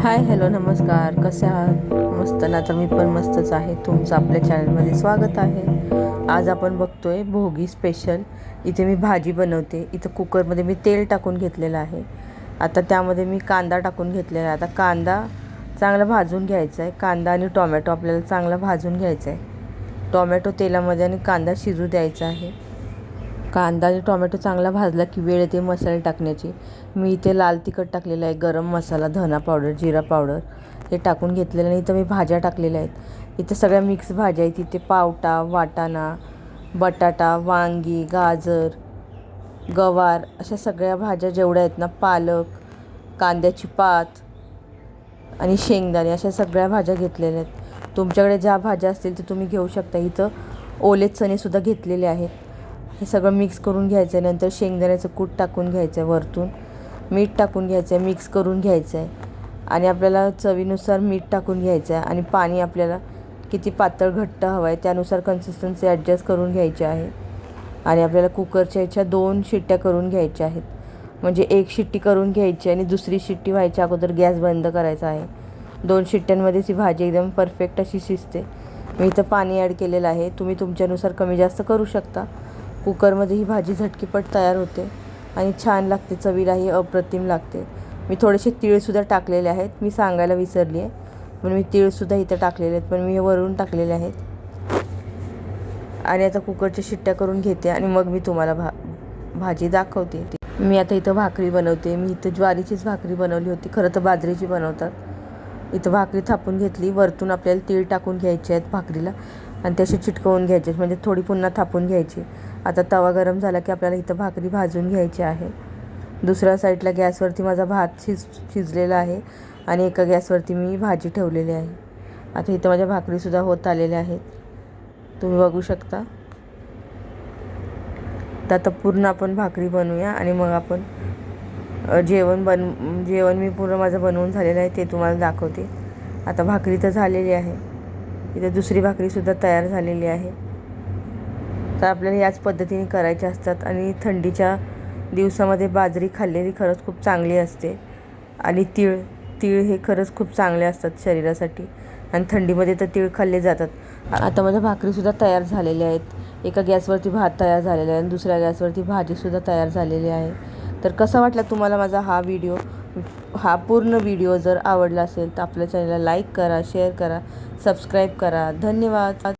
Hi hello नमस्कार. कसे आहात? मस्त ना? तर मी पण मस्तच आहे. तुमचं आपल्या चॅनलमध्ये स्वागत आहे. आज आपण बघतोय भोगी स्पेशल इथे मी भाजी बनवते. इथं कुकरमध्ये मी तेल टाकून घेतलेलं आहे. आता त्यामध्ये मी कांदा टाकून घेतलेला आहे. आता कांदा चांगला भाजून घ्यायचा आहे. कांदा आणि टोमॅटो आपल्याला चांगला भाजून घ्यायचा आहे. टोमॅटो तेलामध्ये आणि कांदा शिजू द्यायचा आहे. कांदा आणि टोमॅटो चांगला भाजला की वेळ येते मसाले टाकण्याची. मी इथे लाल तिखट टाकलेलं आहे गरम मसाला धना पावडर जिरा पावडर हे टाकून घेतलेलं आणि इथं मी भाज्या टाकलेल्या आहेत. इथं सगळ्या मिक्स भाज्या आहेत. इथे पावटा वाटाणा बटाटा वांगी गाजर गवार अशा सगळ्या भाज्या जेवढ्या आहेत ना पालक कांद्याची पात आणि शेंगदाणे अशा सगळ्या भाज्या घेतलेल्या आहेत. तुमच्याकडे ज्या भाज्या असतील ते तुम्ही घेऊ शकता. इथं ओले चणेसुद्धा घेतलेले आहेत. हे सगळं मिक्स करून घ्यायचं आहे नंतर शेंगदाण्याचं कूट टाकून घ्यायचं आहे वरतून. मीठ टाकून घ्यायचं आहे मिक्स करून घ्यायचं आहे आणि आपल्याला चवीनुसार मीठ टाकून घ्यायचं आहे आणि पाणी आपल्याला किती पातळ घट्ट हवं आहे त्यानुसार कन्सिस्टन्सी ॲडजस्ट करून घ्यायची आहे. आणि आपल्याला कुकरच्या ह्याच्या दोन शिट्ट्या करून घ्यायच्या आहेत. म्हणजे एक शिट्टी करून घ्यायची आणि दुसरी शिट्टी व्हायच्या अगोदर गॅस बंद करायचा आहे. दोन शिट्ट्यांमध्येच ही भाजी एकदम परफेक्ट अशी शिजते. मी इथं पाणी ॲड केलेलं आहे. तुम्ही तुमच्यानुसार कमी जास्त करू शकता. कुकरमध्ये ही भाजी झटकीपट तयार होते आणि छान लागते चवीलाही अप्रतिम लागते. मी थोडेसे तीळसुद्धा टाकलेले आहेत. मी सांगायला विसरली आहे. म्हणून मी तिळसुद्धा इथं टाकलेले आहेत. पण मी हे वरून टाकलेले आहेत. आणि आता कुकरच्या शिट्ट्या करून घेते आणि मग मी तुम्हाला भा भाजी दाखवते. मी आता इथं भाकरी बनवते. मी इथं ज्वारीचीच भाकरी बनवली होती. खरं तर बाजरीची बनवतात. इथं भाकरी थापून घेतली. वरतून आपल्याला तीळ टाकून घ्यायचे आहेत भाकरीला. आणि त्याशी चिटकवून घ्यायचे म्हणजे थोडी पुन्हा थापून घ्यायची. आता तवा गरम झाला की आपल्याला इथं भाकरी भाजून घ्यायची आहे. दुसऱ्या साईडला गॅसवरती माझा भात शिज शिजलेला आहे आणि एका गॅसवरती मी भाजी ठेवलेली आहे. आता इथं माझ्या भाकरीसुद्धा होत आलेल्या आहेत. तुम्ही बघू शकता. तर आता पूर्ण आपण भाकरी बनवूया आणि मग आपण जेवण बन जेवण मी पूर्ण माझं बनवून झालेलं आहे ते तुम्हाला दाखवते. आता भाकरी तर झालेली आहे. इथे दुसरी भाकरीसुद्धा तयार झालेली आहे. तर आपल्याला याच पद्धतीने करायच्या असतात आणि थंडीच्या दिवसामध्ये बाजरी खाल्लेली खरंच खूप चांगली असते. आणि तीळ तीळ हे खरंच खूप चांगले असतात शरीरासाठी. आणि थंडीमध्ये तर तीळ खाल्ले जातात. आता माझ्या भाकरीसुद्धा तयार झालेल्या आहेत. एका गॅसवरती भात तयार झालेला आहे आणि दुसऱ्या गॅसवरती भाजीसुद्धा तयार झालेली आहे. तर कसा वाटला तुम्हाला माझा हा व्हिडिओ? हा पूर्ण व्हिडिओ जर आवडला असेल तर आपल्या चॅनलला लाईक करा शेअर करा सबस्क्राईब करा. धन्यवाद.